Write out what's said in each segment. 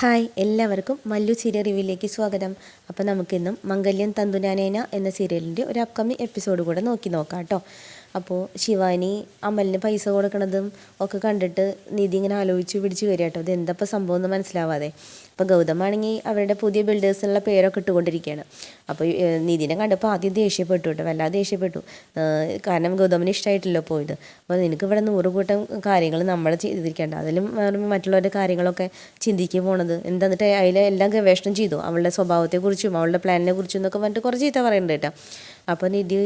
Hi എല്ലാവർക്കും Mallu serial റിവ്യൂയിലേക്ക് സ്വാഗതം. അപ്പോൾ നമുക്കിന്നും മംഗല്യം തന്തുനാനേന എന്ന സീരിയലിന്റെ ഒരു അപ്കമിങ് എപ്പിസോഡ് കൂടെ നോക്കി നോക്കാം കേട്ടോ. അപ്പോൾ ശിവാനി അമലിന് പൈസ കൊടുക്കണതും ഒക്കെ കണ്ടിട്ട് നിധി ഇങ്ങനെ ആലോചിച്ച് പിടിച്ച് വരിക കേട്ടോ. ഇത് എന്തപ്പോൾ സംഭവം എന്ന് മനസ്സിലാവാതെ. അപ്പോൾ ഗൗതമാണെങ്കിൽ അവരുടെ പുതിയ ബിൽഡേഴ്സിനുള്ള പേരൊക്കെ ഇട്ടുകൊണ്ടിരിക്കുകയാണ്. അപ്പോൾ നിധിനെ കണ്ടപ്പോൾ ആദ്യം ദേഷ്യപ്പെട്ടു കേട്ടോ. വല്ലാതെ ദേഷ്യപ്പെട്ടു. കാരണം ഗൗതമിന് ഇഷ്ടമായിട്ടില്ല പോയത് അപ്പോൾ നിനക്ക് ഇവിടെ നൂറ് കൂട്ടം കാര്യങ്ങൾ നമ്മൾ ചെയ്തിരിക്കേണ്ട. അതിലും മറ്റുള്ളവരുടെ കാര്യങ്ങളൊക്കെ ചിന്തിക്കുക പോണത് എന്താന്നിട്ട് അതിലെ എല്ലാം ഗവേഷണം ചെയ്തു. അവളുടെ സ്വഭാവത്തെക്കുറിച്ചും അവളുടെ പ്ലാനിനെ കുറിച്ചും എന്നൊക്കെ പറഞ്ഞിട്ട് കുറച്ച് ചീത്ത പറയുന്നുണ്ട് കേട്ടോ. അപ്പോൾ നിധി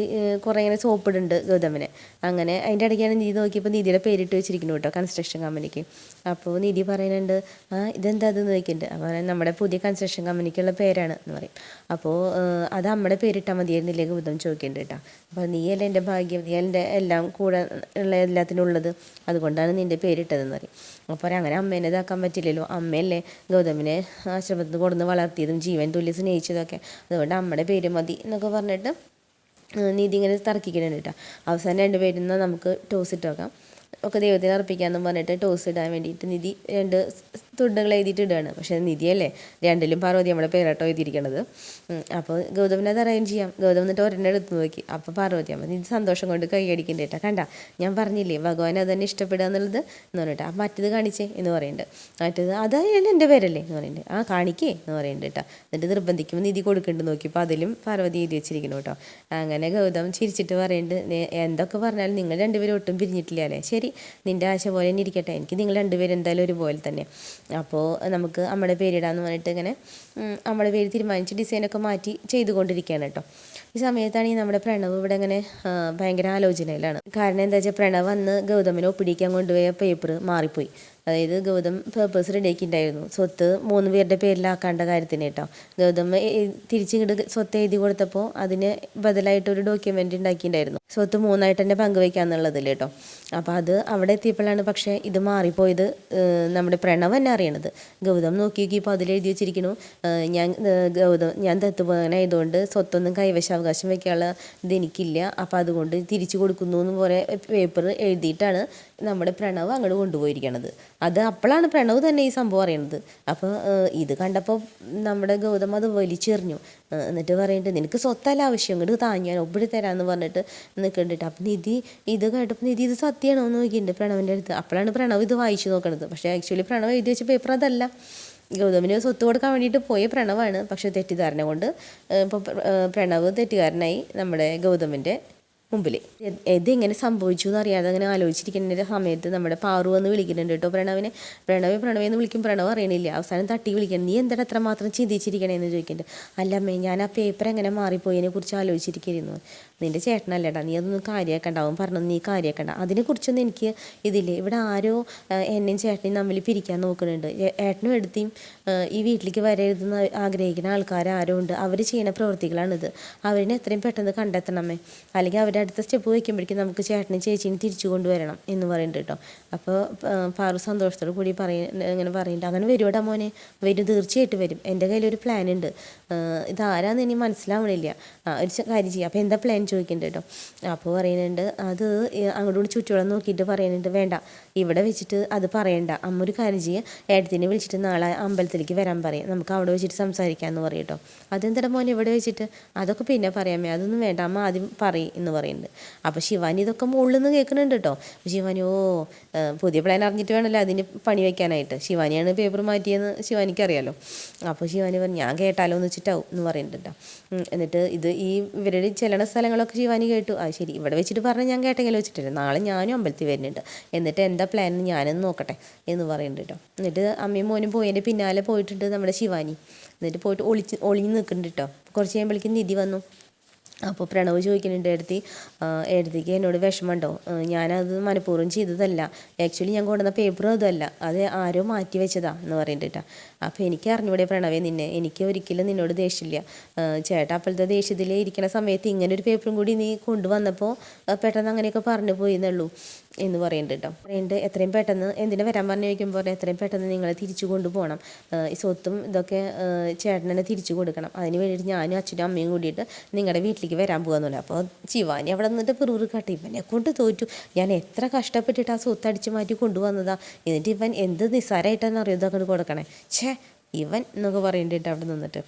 കുറേ ഇങ്ങനെ സോപ്പിടുന്നുണ്ട് ഗൗതമിനെ. അങ്ങനെ അതിന്റെ ഇടയ്ക്കാണ് നിധി നോക്കിയപ്പോൾ നിധിയുടെ പേരിട്ട് വെച്ചിരിക്കുന്നു കേട്ടോ കൺസ്ട്രക്ഷൻ കമ്പനിക്ക് അപ്പോൾ നിധി പറയുന്നുണ്ട് ആ ഇതെന്താ അതെന്ന് ചോദിക്കുന്നുണ്ട്. അപ്പോൾ നമ്മുടെ പുതിയ കൺസ്ട്രക്ഷൻ കമ്പനിക്കുള്ള പേരാണ് എന്ന് പറയും. അപ്പോൾ അത് നമ്മുടെ പേരിട്ടാൽ മതിയായിരുന്നില്ലേ? ഗൗതം ചോദിക്കുന്നുണ്ട് കേട്ടോ. അപ്പോൾ നീയല്ലേ എന്റെ ഭാഗ്യം? എന്റെ എല്ലാം കൂടെ ഉള്ള എല്ലാത്തിനും ഉള്ളത്? അതുകൊണ്ടാണ് നിന്റെ പേരിട്ടതെന്ന് പറയും. അപ്പോൾ അങ്ങനെ അമ്മേനെ ഇതാക്കാൻ പറ്റില്ലല്ലോ. അമ്മയല്ലേ ഗൗതമിനെ ആശ്രമത്തിൽ നിന്ന് കൊടുന്ന് വളർത്തിയതും ജീവൻ തുല്യ സ്നേഹിച്ചതൊക്കെ അതുകൊണ്ട് അമ്മയുടെ പേര് മതി എന്നൊക്കെ പറഞ്ഞിട്ട് നീതി ഇങ്ങനെ തർക്കിക്കുന്നുണ്ട് കേട്ടോ അവസാനം രണ്ടുപേരുന്ന നമുക്ക് ടോസ് ഇട്ട് വെക്കാം. ഒക്കെ ദൈവത്തിന് അർപ്പിക്കാമെന്നും പറഞ്ഞിട്ട് ടോസ് ഇടാൻ വേണ്ടിയിട്ട് നിധി രണ്ട് തുണ്ടുകൾ എഴുതിയിട്ട് ഇടുകയാണ് പക്ഷേ നിധിയല്ലേ? രണ്ടിലും പാർവതി നമ്മളെ പേരാട്ടോ എഴുതിയിരിക്കണത്. അപ്പോൾ ഗൗതമിനെ അത് അറേഞ്ച് ചെയ്യാം. ഗൗതം എന്നിട്ട് ഒരെണ്ണം എടുത്ത് നോക്കി. അപ്പോൾ പാർവതി അമ്മ നിധി സന്തോഷം കൊണ്ട് കൈയടിക്കണ്ട കേട്ടോ കണ്ട ഞാൻ പറഞ്ഞില്ലേ ഭഗവാൻ അത് തന്നെ ഇഷ്ടപ്പെടുക എന്നുള്ളത്? എന്ന് പറഞ്ഞിട്ട് ആ മറ്റത് കാണിച്ചേ എന്ന് പറയുന്നുണ്ട് മറ്റത് അതായാലും എന്റെ പേരല്ലേ എന്ന് പറയുന്നുണ്ട് ആ കാണിക്കേ എന്ന് പറയുന്നുണ്ട് കേട്ടോ എന്നിട്ട് നിർബന്ധിക്കുമ്പോൾ നിധി കൊടുക്കുന്നുണ്ട് നോക്കിയപ്പോൾ അതിലും പാർവതി എഴുതി വെച്ചിരിക്കുന്നു കേട്ടോ അങ്ങനെ ഗൗതം ചിരിച്ചിട്ട് പറയുന്നുണ്ട് "നേ- എന്തൊക്കെ പറഞ്ഞാലും നിങ്ങൾ രണ്ടുപേരും ഒട്ടും പിരിഞ്ഞിട്ടില്ല അല്ലേ? ശരി നിന്റെ ആശ പോലെ തന്നെ ഇരിക്കട്ടെ. എനിക്ക് നിങ്ങൾ രണ്ടുപേരും എന്തായാലും ഒരുപോലെ തന്നെ. അപ്പോൾ നമുക്ക് നമ്മുടെ പേരിടാന്ന് പറഞ്ഞിട്ട് ഇങ്ങനെ നമ്മുടെ പേര് തീരുമാനിച്ച് ഡിസൈനൊക്കെ മാറ്റി ചെയ്തുകൊണ്ടിരിക്കുകയാണ് കേട്ടോ. ഈ സമയത്താണെങ്കിൽ നമ്മുടെ പ്രണവ് ഇവിടെ ഇങ്ങനെ ഭയങ്കര ആലോചനയിലാണ്. കാരണം എന്താ വെച്ചാൽ പ്രണവ് അന്ന് ഗൗതമിനെ ഒപ്പിടിക്കാൻ കൊണ്ടുപോയ പേപ്പർ മാറിപ്പോയി. അതായത് ഗൗതം പേപ്പേഴ്സ് റെഡിയാക്കിയിട്ടുണ്ടായിരുന്നു സ്വത്ത് മൂന്ന് പേരുടെ പേരിലാക്കേണ്ട കാര്യത്തിന് കേട്ടോ. ഗൗതം തിരിച്ചിങ്ങോട്ട് സ്വത്ത് എഴുതി കൊടുത്തപ്പോൾ അതിന് ബദലായിട്ട് ഒരു ഡോക്യുമെന്റ് ഉണ്ടാക്കിയിട്ടുണ്ടായിരുന്നു. സ്വത്ത് മൂന്നായിട്ട് തന്നെ പങ്കുവയ്ക്കാന്നുള്ളതിൽ കേട്ടോ. അപ്പോൾ അത് അവിടെ എത്തിയപ്പോഴാണ് പക്ഷേ ഇത് മാറിപ്പോയത് നമ്മുടെ പ്രണവ് തന്നെ അറിയണത്. ഗൗതം നോക്കി നോക്കിയപ്പോൾ അതിൽ എഴുതി വെച്ചിരിക്കുന്നു ഞാൻ ഗൗതം ഞാൻ ദത്തുപോകാനായതുകൊണ്ട് സ്വത്തൊന്നും കൈവശാവകാശം വെക്കാനുള്ള ഇതെനിക്കില്ല അപ്പോൾ അതുകൊണ്ട് തിരിച്ചു കൊടുക്കുന്നു എന്ന് പോലെ പേപ്പർ എഴുതിയിട്ടാണ് നമ്മുടെ പ്രണവ് അങ്ങോട്ട് കൊണ്ടുപോയിരിക്കണത്. അത് അപ്പോഴാണ് പ്രണവ് തന്നെ ഈ സംഭവം അറിയണത്. അപ്പോൾ ഇത് കണ്ടപ്പോൾ നമ്മുടെ ഗൗതം അത് വലിച്ചെറിഞ്ഞു. എന്നിട്ട് പറയുന്നുണ്ട് നിനക്ക് സ്വത്തല്ല ആവശ്യം ഇങ്ങോട്ട് താ ഞാൻ ഒപ്പിടി തരാമെന്ന് പറഞ്ഞിട്ട് നിൽക്കണ്ടിട്ട് അപ്പം നിധി ഇത് കേട്ടപ്പോൾ നിധി ഇത് സത്യമാണോ എന്ന് നോക്കിയിട്ടുണ്ട് പ്രണവിന്റെ അടുത്ത്. അപ്പോഴാണ് പ്രണവ് ഇത് വായിച്ചു നോക്കണത്. പക്ഷേ ആക്ച്വലി പ്രണവ് എഴുതി വെച്ച പേപ്പർ അതല്ല. ഗൗതമിന് സ്വത്ത് കൊടുക്കാൻ വേണ്ടിയിട്ട് പോയ പ്രണവാണ്. പക്ഷേ തെറ്റിദ്ധാരണ കൊണ്ട് ഇപ്പോൾ പ്രണവ് തെറ്റുകാരനായി നമ്മുടെ ഗൗതമിന്റെ മുമ്പിൽ ഇതെങ്ങനെ സംഭവിച്ചു എന്ന് അറിയാതെ അങ്ങനെ ആലോചിച്ചിരിക്കുന്ന സമയത്ത് നമ്മുടെ പാറു എന്ന് വിളിക്കുന്നുണ്ട് കേട്ടോ പ്രണവിനെ. പ്രണവ് പ്രണവ് എന്ന് വിളിക്കും. പ്രണവ് അറിയണില്ല. അവസാനം തട്ടി വിളിക്കണം നീ എന്താണ് അത്ര മാത്രം ചിന്തിച്ചിരിക്കണേന്ന് ചോദിക്കുന്നുണ്ട്. അല്ല അമ്മേ ഞാൻ ആ പേപ്പർ എങ്ങനെ മാറിപ്പോയതിനെ കുറിച്ച് ആലോചിച്ചിരിക്കുന്നു നിന്റെ ചേട്ടനല്ലേടാ നീ അതൊന്നും കാര്യമാക്കണ്ട അവൻ പറഞ്ഞു നീ കാര്യമാക്കണ്ട അതിനെക്കുറിച്ചൊന്നും എനിക്ക് ഇതില്ലേ. ഇവിടെ ആരോ എന്നെയും ചേട്ടനെയും തമ്മിൽ പിരിക്കാൻ നോക്കുന്നുണ്ട്. ഏട്ടനും എടുത്തിയും ഈ വീട്ടിലേക്ക് വരരുതെന്ന് ആഗ്രഹിക്കുന്ന ആൾക്കാർ ആരോ ഉണ്ട്. അവർ ചെയ്യുന്ന പ്രവൃത്തികളാണിത്. അവരിനെ എത്രയും പെട്ടെന്ന് കണ്ടെത്തണമേ. അല്ലെങ്കിൽ അവരുടെ അടുത്ത സ്റ്റെപ്പ് വയ്ക്കുമ്പോഴേക്കും നമുക്ക് ചേട്ടനും ചേച്ചിയും തിരിച്ചു കൊണ്ടുവരണം എന്ന് പറയുന്നുണ്ട് കേട്ടോ. അപ്പോൾ പാറു സന്തോഷത്തോടു കൂടി പറയ ഇങ്ങനെ പറയുന്നുണ്ട്. അങ്ങനെ വരുവടാ മോനെ. വരും തീർച്ചയായിട്ടും വരും. എന്റെ കയ്യിലൊരു പ്ലാൻ ഉണ്ട്. ഇതാരാന്ന് ഇനി മനസ്സിലാവണില്ല. ഒരു കാര്യം ചെയ്യാം. അപ്പോൾ എന്താ പ്ലാൻ ചോദിക്കുന്നുണ്ട് കേട്ടോ അപ്പോൾ പറയുന്നുണ്ട് അത് അങ്ങോട്ടും ചുറ്റുവളം നോക്കിയിട്ട് പറയുന്നുണ്ട് വേണ്ട ഇവിടെ വെച്ചിട്ട് അത് പറയണ്ട. അമ്മ ഒരു കാര്യം ചെയ്യുക ഏട്ടത്തിനെ വിളിച്ചിട്ട് നാളെ അമ്പലത്തിലേക്ക് വരാൻ പറയാം. നമുക്ക് അവിടെ വെച്ചിട്ട് സംസാരിക്കാമെന്ന് പറയും കേട്ടോ അതെന്താ മോനെ ഇവിടെ വെച്ചിട്ട്? അതൊക്കെ പിന്നെ പറയാമേ അതൊന്നും വേണ്ട. അമ്മ ആദ്യം പറയും എന്ന് പറയുന്നുണ്ട്. അപ്പോൾ ശിവാനി ഇതൊക്കെ മുകളിൽ നിന്ന് കേൾക്കുന്നുണ്ട് കേട്ടോ. ശിവാനി ഓ പുതിയ പ്ലാൻ അറിഞ്ഞിട്ട് വേണമല്ലോ അതിന് പണി വയ്ക്കാനായിട്ട് ശിവാനിയാണ് പേപ്പർ മാറ്റിയെന്ന് ശിവാനിക്ക് അറിയാലോ അപ്പോൾ ശിവാനി പറഞ്ഞു ഞാൻ കേട്ടാലോ എന്ന് വെച്ചിട്ടാവും എന്ന് പറയുന്നുണ്ട് എന്നിട്ട് ഇത് ഈ ഇവരുടെ ചെല്ലണ സ്ഥലങ്ങളൊക്കെ ശിവാനി കേട്ടു. ആ ശരി. ഇവിടെ വെച്ചിട്ട് പറഞ്ഞാൽ ഞാൻ കേട്ടെങ്കിലും വെച്ചിട്ടില്ല. നാളെ ഞാനും അമ്പലത്തിൽ വരുന്നുണ്ട്. എന്നിട്ട് എന്താ പ്ലാൻ ഞാനൊന്ന് നോക്കട്ടെ എന്ന് പറയുന്നുണ്ട് കേട്ടോ. എന്നിട്ട് അമ്മയും മോനും പോയതിന്റെ പിന്നാലെ പോയിട്ടുണ്ട് നമ്മുടെ ശിവാനി. എന്നിട്ട് പോയിട്ട് ഒളിച്ച് ഒളിഞ്ഞ് നിൽക്കുന്നുണ്ട് കേട്ടോ. കുറച്ച് കഴിയുമ്പോഴേക്കും നിധി വന്നു. അപ്പോൾ പ്രണവ് ചോദിക്കുന്നുണ്ട് എടുത്തി എടുത്തിക്ക് എന്നോട് വിഷമമുണ്ടോ? ഞാനത് മനഃപൂർവം ചെയ്തതല്ല. ആക്ച്വലി ഞാൻ കൊണ്ടുവന്ന പേപ്പറും അതല്ല. അത് ആരോ മാറ്റി വെച്ചതാ എന്ന് പറയുന്നുണ്ട് അപ്പോൾ എനിക്ക് അറിഞ്ഞൂടെ പ്രണവേ നിന്നെ. എനിക്ക് ഒരിക്കലും നിന്നോട് ദേഷ്യമില്ല. ചേട്ടാ അപ്പോഴത്തെ ദേഷ്യത്തിൽ ഇരിക്കുന്ന സമയത്ത് ഇങ്ങനെ ഒരു പേപ്പറും കൂടി നീ കൊണ്ടുവന്നപ്പോൾ പെട്ടെന്ന് അങ്ങനെയൊക്കെ പറഞ്ഞു പോയി എന്നുള്ളൂ എന്ന് പറയുന്നുണ്ട് കേട്ടോ പറയുന്നുണ്ട് എത്രയും പെട്ടെന്ന് എന്തിനാ വരാൻ പറഞ്ഞു ചോദിക്കുമ്പോൾ എത്രയും പെട്ടെന്ന് നിങ്ങൾ തിരിച്ചു കൊണ്ടുപോകണം. ഈ സ്വത്തും ഇതൊക്കെ ചേട്ടനെ തിരിച്ചു കൊടുക്കണം. അതിന് വേണ്ടിയിട്ട് ഞാനും അച്ഛനും അമ്മയും കൂടിയിട്ട് നിങ്ങളുടെ വീട്ടിലേക്ക് വരാൻ പോകാന്നില്ല അപ്പോൾ ശിവാനി അവിടെ നിന്നിട്ട് പിറൂറ് കാട്ടി. ഇവനെ കൊണ്ട് തോറ്റു. ഞാൻ എത്ര കഷ്ടപ്പെട്ടിട്ട് ആ സ്വത്ത് അടിച്ചു മാറ്റി കൊണ്ടുവന്നതാ? എന്നിട്ട് ഇവൻ എന്ത് നിസ്സാരമായിട്ടാണ് അറിയോ ഇതൊക്കെ കൊടുക്കണേ? ഛേ ഇവൻ എന്നൊക്കെ പറയേണ്ടിട്ട് അവിടെ നിന്നിട്ട്.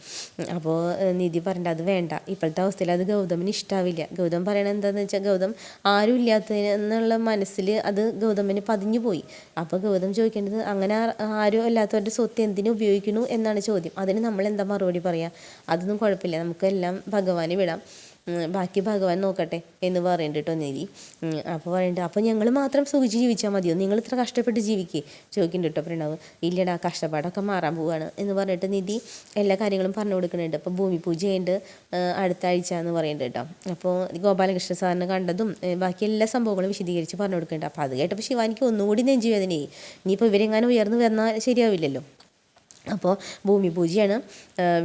അപ്പോൾ നിധി പറയണ്ട അത് വേണ്ട. ഇപ്പോഴത്തെ അവസ്ഥയിൽ അത് ഗൗതമിന് ഇഷ്ടാവില്ല. ഗൗതം പറയണത് എന്താണെന്ന് വെച്ചാൽ ഗൗതം ആരും ഇല്ലാത്തതിനുള്ള മനസ്സിൽ അത് ഗൗതമിന് പതിഞ്ഞു പോയി. അപ്പോൾ ഗൗതം ചോദിക്കേണ്ടത് അങ്ങനെ ആരും അല്ലാത്തവരുടെ സ്വത്ത് എന്തിനു ഉപയോഗിക്കുന്നു എന്നാണ് ചോദ്യം. അതിന് നമ്മൾ എന്താ മറുപടി പറയുക അതൊന്നും കുഴപ്പമില്ല. നമുക്കെല്ലാം ഭഗവാന് വിടാം. ബാക്കി ഭഗവാൻ നോക്കട്ടെ എന്ന് പറയുന്നുണ്ട് കേട്ടോ നിധി അപ്പോൾ പറയുന്നുണ്ട് അപ്പോൾ ഞങ്ങൾ മാത്രം സുഖിച്ച് ജീവിച്ചാൽ മതിയോ? നിങ്ങൾ ഇത്ര കഷ്ടപ്പെട്ട് ജീവിക്കേ? ചോദിക്കുന്നുണ്ട് കേട്ടോ പ്രണവ്. ഇല്ലടാ കഷ്ടപ്പാടൊക്കെ മാറാൻ പോവാണ് എന്ന് പറഞ്ഞിട്ട് നിധി എല്ലാ കാര്യങ്ങളും പറഞ്ഞു കൊടുക്കുന്നുണ്ട് അപ്പോൾ ഭൂമി പൂജയുണ്ട് അടുത്ത ആഴ്ച എന്ന് പറയുന്നുണ്ട് കേട്ടോ അപ്പോൾ ഗോപാലകൃഷ്ണ സാറിനെ കണ്ടതും ബാക്കി എല്ലാ സംഭവങ്ങളും വിശദീകരിച്ച് പറഞ്ഞു കൊടുക്കുന്നുണ്ട് അപ്പോൾ അത് കേട്ടപ്പോൾ ശിവാനിക്ക് ഒന്നുകൂടി നെഞ്ചുവേദനയായി. ഇനിയിപ്പോൾ ഇവരെങ്ങാനും ഉയർന്നു വന്നാൽ ശരിയാവില്ലല്ലോ. അപ്പോൾ ഭൂമി പൂജയാണ്.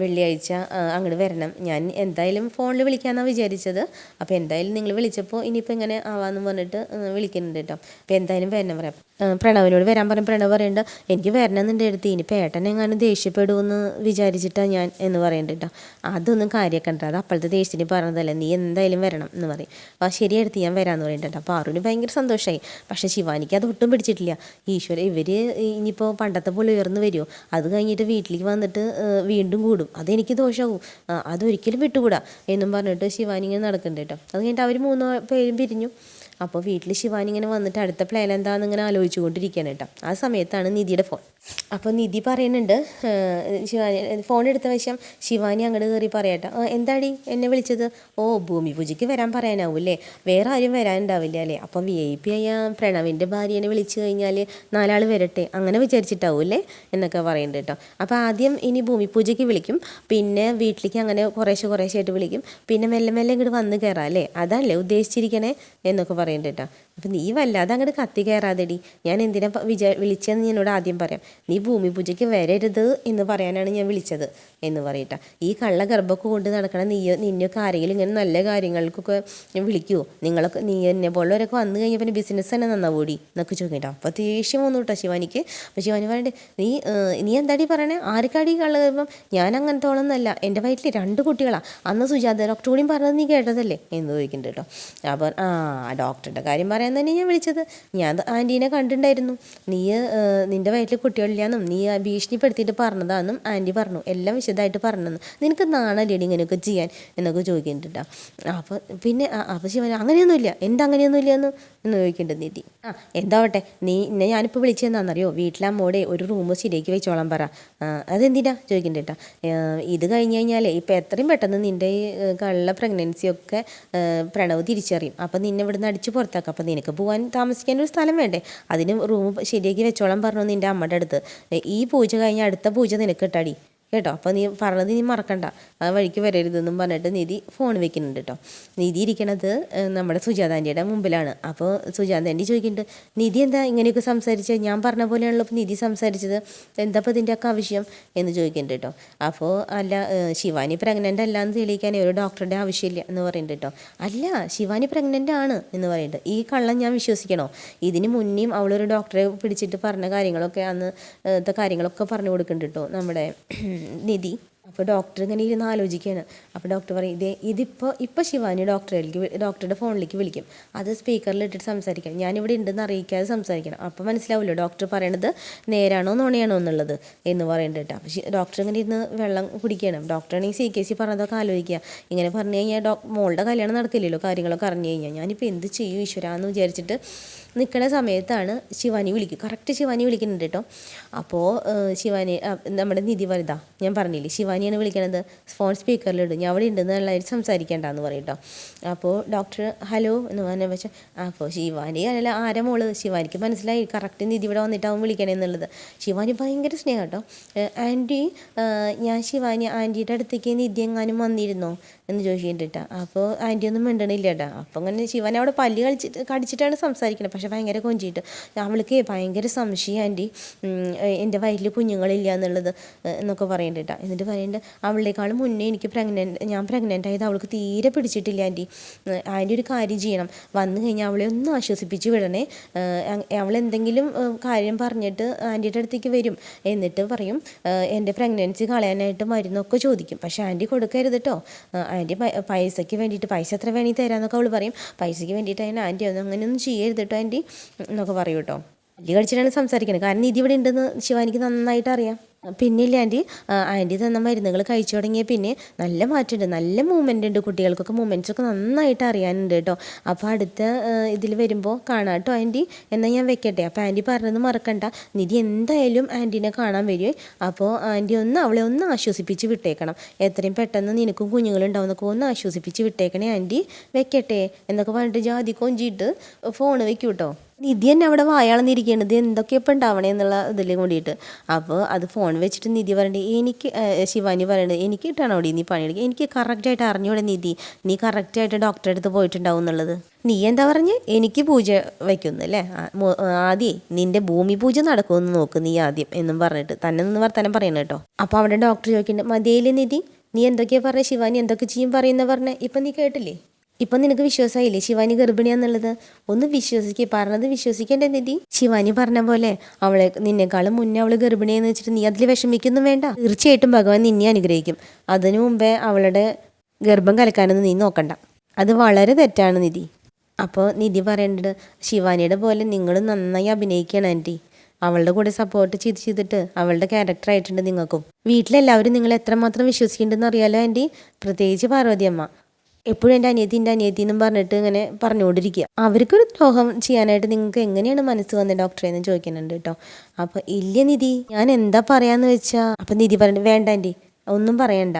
വെള്ളിയാഴ്ച അങ്ങോട്ട് വരണം. ഞാൻ എന്തായാലും ഫോണിൽ വിളിക്കാമെന്നാണ് വിചാരിച്ചത്. അപ്പോൾ എന്തായാലും നിങ്ങൾ വിളിച്ചപ്പോൾ ഇനിയിപ്പോൾ ഇങ്ങനെ ആവാമെന്ന് പറഞ്ഞിട്ട് വിളിക്കുന്നുണ്ട് കേട്ടോ അപ്പോൾ എന്തായാലും വരണം പറയാം. പ്രണവിനോട് വരാൻ പറഞ്ഞ. പ്രണവ് പറയുന്നുണ്ട് എനിക്ക് വരണമെന്നുണ്ട് എടുത്ത്. ഇനി പേട്ടൻ എങ്ങാനും ദേഷ്യപ്പെടുമെന്ന് വിചാരിച്ചിട്ടാണ് ഞാൻ എന്ന് പറയുന്നുണ്ട് കേട്ടോ അതൊന്നും കാര്യമാക്കണ്ട അത് അപ്പോഴത്തെ ദേഷ്യത്തിന് പറഞ്ഞതല്ലേ. നീ എന്തായാലും വരണം എന്ന് പറയും. അപ്പോൾ ശരി എടുത്ത് ഞാൻ വരാമെന്ന് പറയുന്നുണ്ട് അപ്പോൾ ആറുവിന് ഭയങ്കര സന്തോഷമായി പക്ഷേ ശിവാനിക്ക് അത് ഒട്ടും പിടിച്ചിട്ടില്ല. ഈശ്വര ഇവർ ഇനിയിപ്പോൾ പണ്ടത്തെ പോലെ ഉയർന്നു വരുമോ അത് കഴിഞ്ഞിട്ട് വീട്ടിലേക്ക് വന്നിട്ട് വീണ്ടും കൂടും. അതെനിക്ക് ദോഷമാവും അതൊരിക്കലും വിട്ടുകൂടാ എന്നും പറഞ്ഞിട്ട് ശിവാനി ഇങ്ങനെ നടക്കുന്നുണ്ട് കേട്ടോ അത് കഴിഞ്ഞിട്ട് അവർ മൂന്ന് പേരും പിരിഞ്ഞു. അപ്പോൾ വീട്ടിൽ ശിവാനി ഇങ്ങനെ വന്നിട്ട് അടുത്ത പ്ലാൻ എന്താണെന്ന് ഇങ്ങനെ ആലോചിച്ചുകൊണ്ടിരിക്കുകയാണ് കേട്ടോ. ആ സമയത്താണ് നിധിയുടെ ഫോൺ അപ്പോൾ നിധി പറയുന്നുണ്ട് ശിവാനി ഫോൺ എടുത്ത വശം ശിവാനി അങ്ങോട്ട് കയറി പറയട്ടെ എന്താടി എന്നെ വിളിച്ചത്? ഓ ഭൂമി പൂജയ്ക്ക് വരാൻ പറയാനാവും അല്ലേ വേറെ ആരും വരാനുണ്ടാവില്ല അല്ലേ? അപ്പോൾ വി ഐ പി ആയ പ്രണവിന്റെ ഭാര്യനെ വിളിച്ചു കഴിഞ്ഞാൽ നാലാൾ വരട്ടെ അങ്ങനെ വിചാരിച്ചിട്ടാവും അല്ലേ? എന്നൊക്കെ പറയുന്നുണ്ട് കേട്ടോ. അപ്പോൾ ആദ്യം ഇനി ഭൂമി പൂജയ്ക്ക് വിളിക്കും പിന്നെ വീട്ടിലേക്ക് അങ്ങനെ കുറേശ്ശെ കുറേശ്ശെ ആയിട്ട് വിളിക്കും പിന്നെ മെല്ലെ മെല്ലെ ഇങ്ങോട്ട് വന്ന് കയറാം അല്ലേ? അതല്ലേ ഉദ്ദേശിച്ചിരിക്കണേ എന്നൊക്കെ പറയുന്നുണ്ട് കേട്ടോ അപ്പം നീ വല്ലാതെ അങ്ങോട്ട് കത്തി കയറാതെടി ഞാൻ എന്തിനാ വിചാ വിളിച്ചതെന്ന് എന്നോട് ആദ്യം പറയാം. നീ ഭൂമി പൂജയ്ക്ക് വരരുത് എന്ന് പറയാനാണ് ഞാൻ വിളിച്ചത് എന്ന് പറയട്ടെ. ഈ കള്ള ഗർഭമൊക്കെ കൊണ്ട് നടക്കണ നീ നിന്നെയൊക്കെ ആരെങ്കിലും ഇങ്ങനെ നല്ല കാര്യങ്ങൾക്കൊക്കെ വിളിക്കുമോ നിങ്ങളൊക്കെ നീ എന്നെ പോലുള്ളവരൊക്കെ വന്നു കഴിഞ്ഞാൽ പിന്നെ ബിസിനസ് തന്നെ നന്നാവൂടി എന്നൊക്കെ ചോദിക്കട്ടോ. അപ്പോൾ ദേഷ്യം വന്നു കേട്ടോ ശിവാനിക്ക്. അപ്പോൾ ശിവാനി പറയണ്ടേ നീ നീ എന്താടി പറയണേ? ആർക്കാടി കള്ള ഗർഭം ഞാൻ അങ്ങനത്തെ ഓളൊന്നല്ല എന്റെ വയറ്റിൽ രണ്ട് കുട്ടികളാണ് അന്ന് സുജാത ഡോക്ടർ പറഞ്ഞത് നീ കേട്ടതല്ലേ? എന്ന് ചോദിക്കുന്നുണ്ട് കേട്ടോ. അപ്പോൾ ആ ഡോക്ടറുടെ കാര്യം പറയാൻ തന്നെ ഞാൻ വിളിച്ചത്. ഞാൻ ആന്റീനെ കണ്ടിട്ടുണ്ടായിരുന്നു. നീ നിന്റെ വയറ്റിൽ കുട്ടികളില്ലാന്നും നീ ഭീഷണിപ്പെടുത്തിയിട്ട് പറഞ്ഞതാണെന്നും ആന്റി പറഞ്ഞു. എല്ലാം വിശദമായിട്ട് പറഞ്ഞെന്ന്. നിനക്ക് നാണല്ലേടി ഇങ്ങനെയൊക്കെ ചെയ്യാൻ? എന്നൊക്കെ ചോദിക്കുന്നുണ്ട് അപ്പോൾ പിന്നെ അപ്പോൾ ശിവൻ അങ്ങനെയൊന്നുമില്ല. എന്താ അങ്ങനെയൊന്നുമില്ല എന്ന് എന്ന് ചോദിക്കേണ്ടത് നിധി ആ എന്താവട്ടെ? നീ എന്നെ ഞാനിപ്പോൾ വിളിച്ചതെന്നാണെന്നറിയോ വീട്ടിലമ്മോടെ ഒരു റൂം ശരിയാക്കി വെച്ചോളാൻ പറ. അതെന്തിനാ? ചോദിക്കുന്നുണ്ട് ഇത് കഴിഞ്ഞ് കഴിഞ്ഞാൽ ഇപ്പം എത്രയും പെട്ടെന്ന് നിന്റെ ഈ, കള്ള പ്രഗ്നൻസിയൊക്കെ പ്രണവ് തിരിച്ചറിയും. അപ്പം നിന്നെ ഇവിടുന്ന് അടിച്ച് പുറത്താക്കാം. അപ്പം നിനക്ക് പോകാൻ താമസിക്കാൻ ഒരു സ്ഥലം വേണ്ടേ? അതിന് റൂം ശരിയാക്കി വെച്ചോളാൻ പറഞ്ഞു നിന്റെ അമ്മയുടെ അടുത്ത്. ഈ പൂജ കഴിഞ്ഞ് അടുത്ത പൂജ നിനക്ക് ഇട്ടാടി കേട്ടോ? അപ്പോൾ നീ പറഞ്ഞത് നീ മറക്കണ്ട. ആ വഴിക്ക് വരരുതെന്നും പറഞ്ഞിട്ട് നിധി ഫോൺ വെക്കുന്നുണ്ട് കേട്ടോ. നിധി ഇരിക്കണത് നമ്മുടെ സുജാതാന്റിയുടെ മുമ്പിലാണ്. അപ്പോൾ സുജാതാന്റെ ചോദിക്കുന്നുണ്ട് നിധി എന്താ ഇങ്ങനെയൊക്കെ സംസാരിച്ചത് ഞാൻ പറഞ്ഞ പോലെയാണല്ലോ ഇപ്പോൾ നിധി സംസാരിച്ചത്. എന്താ ഇപ്പോൾ ഇതിന്റെ ഒക്കെ ആവശ്യം? എന്ന് ചോദിക്കുന്നുണ്ട് കേട്ടോ. അപ്പോൾ അല്ല ശിവാനി പ്രഗ്നന്റ് അല്ല എന്ന് തെളിയിക്കാൻ ഒരു ഡോക്ടറുടെ ആവശ്യമില്ല എന്ന് പറയുന്നുണ്ട് കേട്ടോ. അല്ല ശിവാനി പ്രഗ്നന്റ് ആണ് എന്ന് പറയുന്നുണ്ട്. ഈ കള്ളം ഞാൻ വിശ്വസിക്കണോ? ഇതിന് മുന്നേയും അവളൊരു ഡോക്ടറെ പിടിച്ചിട്ട് പറഞ്ഞ കാര്യങ്ങളൊക്കെ അന്ന് കാര്യങ്ങളൊക്കെ പറഞ്ഞു കൊടുക്കുന്നുണ്ട് കേട്ടോ നമ്മുടെ നിധി. അപ്പോൾ ഡോക്ടർ ഇങ്ങനെ ഇരുന്ന് ആലോചിക്കുകയാണ്. അപ്പോൾ ഡോക്ടർ പറയും ഇതേ ഇതിപ്പോൾ ഇപ്പോൾ ശിവാനി ഡോക്ടറിലേക്ക് ഡോക്ടറുടെ ഫോണിലേക്ക് വിളിക്കും. അത് സ്പീക്കറിൽ ഇട്ടിട്ട് സംസാരിക്കണം. ഞാനിവിടെ ഉണ്ടെന്ന് അറിയിക്കാതെ സംസാരിക്കണം. അപ്പോൾ മനസ്സിലാവില്ല ഡോക്ടർ പറയണത് നേരാണോ നുണയാണോ എന്നുള്ളത് എന്ന് പറയുന്നുണ്ട് കേട്ടോ. അപ്പോൾ ഡോക്ടർ ഇങ്ങനെ ഇരുന്ന് വെള്ളം കുടിക്കണം ഡോക്ടറാണെങ്കിൽ സി കെ സി പറഞ്ഞതൊക്കെ ആലോചിക്കുക. ഇങ്ങനെ പറഞ്ഞു കഴിഞ്ഞാൽ ഡോ മോളുടെ കല്യാണം നടക്കില്ലല്ലോ കാര്യങ്ങളൊക്കെ അറിഞ്ഞു കഴിഞ്ഞാൽ. ഞാനിപ്പോൾ എന്ത് ചെയ്യും ഈശ്വരാന്ന് വിചാരിച്ചിട്ട് നിൽക്കുന്ന സമയത്താണ് ശിവാനി വിളിക്കും കറക്റ്റ് ശിവാനി വിളിക്കുന്നുണ്ട് കേട്ടോ അപ്പോൾ ശിവാനി നമ്മുടെ നിധി വനിത ഞാൻ പറഞ്ഞില്ലേ ശിവാനിയാണ് വിളിക്കണത് ഫോൺ സ്പീക്കറിലിടും ഞാൻ അവിടെ ഉണ്ടെന്ന് നല്ലതായിട്ട് സംസാരിക്കേണ്ടെന്ന് പറയും കേട്ടോ അപ്പോൾ ഡോക്ടർ ഹലോ എന്ന് പറഞ്ഞാൽ പക്ഷേ അപ്പോൾ ശിവാനി അല്ല ആരെ മോൾ? ശിവാനിക്ക് മനസ്സിലായി കറക്റ്റ് നിധി ഇവിടെ വന്നിട്ടാവും വിളിക്കണേ എന്നുള്ളത്. ശിവാനി ഭയങ്കര സ്നേഹം കേട്ടോ ആന്റി ഞാൻ ശിവാനി ആന്റിയുടെ അടുത്തേക്ക് നിധി എങ്ങാനും വന്നിരുന്നോ? എന്ന് ചോദിച്ചിട്ടാ അപ്പോൾ ആന്റി ഒന്നും മിണ്ടണില്ല കേട്ടോ അപ്പോൾ അങ്ങനെ ശിവൻ അവിടെ പല്ല് കളിച്ചിട്ട് കടിച്ചിട്ടാണ് സംസാരിക്കുന്നത് പക്ഷേ ഭയങ്കര കൊഞ്ചിയിട്ട് അവൾക്ക് ഭയങ്കര സംശയം ആന്റി എന്റെ വയറ്റിൽ കുഞ്ഞുങ്ങളില്ല എന്നുള്ളത് എന്നൊക്കെ പറയുന്നുണ്ട് കേട്ടോ എന്നിട്ട് പറയേണ്ട അവളേക്കാളും മുന്നേ എനിക്ക് പ്രഗ്നന്റ് ഞാൻ പ്രഗ്നന്റ് ആയത് അവൾക്ക് തീരെ പിടിച്ചിട്ടില്ല ആന്റി ആന്റി ഒരു കാര്യം ചെയ്യണം. വന്നു കഴിഞ്ഞാൽ അവളെ ഒന്ന് ആശ്വസിപ്പിച്ച് വിടണേ. അവളെന്തെങ്കിലും കാര്യം പറഞ്ഞിട്ട് ആന്റിയുടെ അടുത്തേക്ക് വരും. എന്നിട്ട് പറയും എന്റെ പ്രഗ്നൻസി കളയാനായിട്ട് മരുന്നൊക്കെ ചോദിക്കും. പക്ഷേ ആന്റി കൊടുക്കരുത് കേട്ടോ ആന്റി പൈസയ്ക്ക് വേണ്ടിയിട്ട് പൈസ എത്ര വേണമെങ്കിൽ തരാമെന്നൊക്കെ അവൾ പറയും. പൈസയ്ക്ക് വേണ്ടിയിട്ട് അതിന് ആന്റി ഒന്നും അങ്ങനെയൊന്നും ചെയ്യരുത് കേട്ടോ ആന്റി എന്നൊക്കെ പറയും കേട്ടോ വലിയ കടിച്ചിട്ടാണ് സംസാരിക്കുന്നത് കാരണം നിധി ഇവിടെ ഉണ്ടെന്ന് ശിവാനിക്ക് നന്നായിട്ട് അറിയാം. പിന്നില്ല ആന്റി? ആന്റി തന്ന മരുന്നുകൾ കഴിച്ചു തുടങ്ങിയ പിന്നെ നല്ല മാറ്റമുണ്ട്. നല്ല മൂവ്മെന്റ് ഉണ്ട് കുട്ടികൾക്കൊക്കെ. മൂവ്മെന്റ്സ് ഒക്കെ നന്നായിട്ട് അറിയാനുണ്ട് കേട്ടോ. അപ്പോൾ അടുത്ത ഇതിൽ വരുമ്പോൾ കാണാം കേട്ടോ ആന്റി. എന്നാൽ ഞാൻ വെക്കട്ടെ? അപ്പോൾ ആന്റി പറഞ്ഞത് മറക്കണ്ട. നിധി എന്തായാലും ആന്റീനെ കാണാൻ വരുമേ അപ്പോൾ ആന്റി ഒന്ന് അവളെ ഒന്ന് ആശ്വസിപ്പിച്ച് വിട്ടേക്കണം. എത്രയും പെട്ടെന്ന് നിനക്കും കുഞ്ഞുങ്ങളുണ്ടാവുന്നൊക്കെ ഒന്ന് ആശ്വസിപ്പിച്ച് വിട്ടേക്കണേ ആന്റി. വെക്കട്ടെ? എന്നൊക്കെ പറഞ്ഞിട്ട് ജാതി കൊഞ്ചിയിട്ട് ഫോൺ വെക്കൂ കേട്ടോ. നിധി തന്നെ അവിടെ വായാളന്നിരിക്കണത് എന്തൊക്കെ ഇപ്പം ഉണ്ടാവണേ എന്നുള്ള ഇതിൽ കൂടിയിട്ട്. അപ്പോൾ അത് ഫോൺ വെച്ചിട്ട് നിധി പറയണ്ടേ എനിക്ക് ശിവാനി പറയണത് എനിക്ക് കിട്ടണം അവിടെ നീ പണിയെടുക്കുക എനിക്ക് കറക്റ്റായിട്ട് അറിഞ്ഞൂടെ നിധി? നീ കറക്റ്റായിട്ട് ഡോക്ടറെ അടുത്ത് പോയിട്ടുണ്ടാവും എന്നുള്ളത്? നീ എന്താ പറഞ്ഞ്? എനിക്ക് പൂജ വയ്ക്കുന്നു അല്ലേ? ആദ്യേ നിന്റെ ഭൂമി പൂജ നടക്കുമെന്ന് നോക്ക് നീ ആദ്യം എന്നും പറഞ്ഞിട്ട് തന്നെ നിന്ന് വർത്തമാനം പറയണം കേട്ടോ. അപ്പോൾ അവിടെ ഡോക്ടർ ചോദിക്കുന്നുണ്ട് മതിയിലെ നിധി? നീ എന്തൊക്കെയാ പറഞ്ഞ? ശിവാനി എന്തൊക്കെ ചെയ്യും പറയുന്ന പറഞ്ഞേ? ഇപ്പം നീ കേട്ടില്ലേ? ഇപ്പം നിനക്ക് വിശ്വാസമായില്ലേ? ശിവാനി ഗർഭിണിയാന്നുള്ളത്? ഒന്ന് വിശ്വസിക്കുക പറഞ്ഞത് വിശ്വസിക്കേണ്ട നിധി. ശിവാനി പറഞ്ഞ പോലെ അവളെ നിന്നെക്കാളും മുന്നേ അവൾ ഗർഭിണിയെന്ന് വെച്ചിട്ട് നീ അതിൽ വിഷമിക്കൊന്നും വേണ്ട. തീർച്ചയായിട്ടും ഭഗവാൻ നിന്നെ അനുഗ്രഹിക്കും. അതിനു മുമ്പേ അവളുടെ ഗർഭം കലക്കാനൊന്നും നീ നോക്കണ്ട. അത് വളരെ തെറ്റാണ് നിധി. അപ്പോൾ നിധി പറയേണ്ടത് ശിവാനിയുടെ പോലെ നിങ്ങൾ നന്നായി അഭിനയിക്കണം ആന്റി അവളുടെ കൂടെ സപ്പോർട്ട് ചെയ്ത് ചെയ്തിട്ട് അവളുടെ ക്യാരക്ടർ ആയിട്ടുണ്ട് നിങ്ങൾക്കും. വീട്ടിലെല്ലാവരും നിങ്ങൾ എത്രമാത്രം വിശ്വസിക്കുന്നുണ്ടെന്ന് അറിയാലോ ആന്റി പ്രത്യേകിച്ച് പാർവതി അമ്മ. എപ്പോഴും എന്റെ അനിയത്തി എന്റെ അനിയത്തി എന്നും പറഞ്ഞിട്ട് ഇങ്ങനെ പറഞ്ഞുകൊണ്ടിരിക്കുക. അവർക്കൊരു ദ്രോഹം ചെയ്യാനായിട്ട് നിങ്ങൾക്ക് എങ്ങനെയാണ് മനസ്സ് വന്നത് ഡോക്ടറെ എന്ന് ചോദിക്കുന്നുണ്ട് കേട്ടോ. അപ്പോൾ ഇല്ല നിധി ഞാൻ എന്താ പറയാന്ന് വെച്ചാൽ അപ്പം നിധി പറഞ്ഞു വേണ്ട ആന്റി ഒന്നും പറയണ്ട.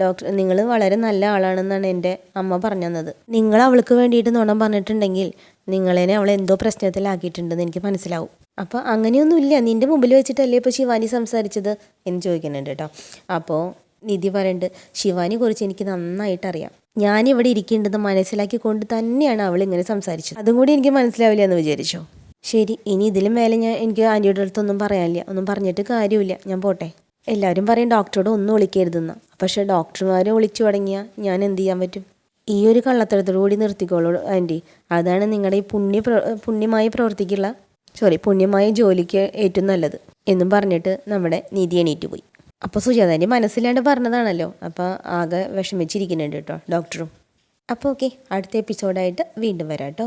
ഡോക്ടർ നിങ്ങൾ വളരെ നല്ല ആളാണെന്നാണ് എന്റെ അമ്മ പറഞ്ഞു തന്നത്. നിങ്ങൾ അവൾക്ക് വേണ്ടിയിട്ട് നോണം പറഞ്ഞിട്ടുണ്ടെങ്കിൽ നിങ്ങളെന്നെ അവളെ എന്തോ പ്രശ്നത്തിലാക്കിയിട്ടുണ്ടെന്ന് എനിക്ക് മനസ്സിലാവും. അപ്പോൾ അങ്ങനെയൊന്നുമില്ല. നിന്റെ മുമ്പിൽ വെച്ചിട്ടല്ലേ ഇപ്പോൾ ശിവാനി സംസാരിച്ചത്? എന്ന് ചോദിക്കുന്നുണ്ട് കേട്ടോ. അപ്പോൾ നിധി പറയുന്നുണ്ട് ശിവാനി കുറിച്ച് എനിക്ക് നന്നായിട്ട് അറിയാം ഞാൻ ഞാനിവിടെ ഇരിക്കേണ്ടത് മനസ്സിലാക്കിക്കൊണ്ട് തന്നെയാണ് അവൾ ഇങ്ങനെ സംസാരിച്ചത്. അതും കൂടി എനിക്ക് മനസ്സിലാവില്ല എന്ന് വിചാരിച്ചോ? ശരി ഇനി ഇതിലും മേലെ ഞാൻ എനിക്ക് ആന്റിയുടെ അടുത്തൊന്നും പറയാനില്ല. ഒന്നും പറഞ്ഞിട്ട് കാര്യമില്ല. ഞാൻ പോട്ടെ. എല്ലാവരും പറയും ഡോക്ടറോട് ഒന്നും വിളിക്കരുതെന്ന്. പക്ഷേ ഡോക്ടർമാരെ വിളിച്ചു തുടങ്ങിയാൽ ഞാൻ എന്ത് ചെയ്യാൻ പറ്റും? ഈ ഒരു കള്ളത്തരത്തോടു കൂടി നിർത്തിക്കോളൂ ആന്റി. അതാണ് നിങ്ങളുടെ ഈ പുണ്യ പുണ്യമായി പ്രവർത്തിക്കുള്ള സോറി പുണ്യമായ ജോലിക്ക് ഏറ്റവും നല്ലത്. എന്നും പറഞ്ഞിട്ട് നമ്മുടെ നിധി എണീറ്റ് പോയി. അപ്പോൾ സുജാതാന്റെ മനസ്സിലാണ്ട് പറഞ്ഞതാണല്ലോ. അപ്പോൾ ആകെ വിഷമിച്ചിരിക്കുന്നുണ്ട് കേട്ടോ ഡോക്ടറും അപ്പോൾ ഓക്കെ അടുത്ത എപ്പിസോഡായിട്ട് വീണ്ടും വരാം കേട്ടോ.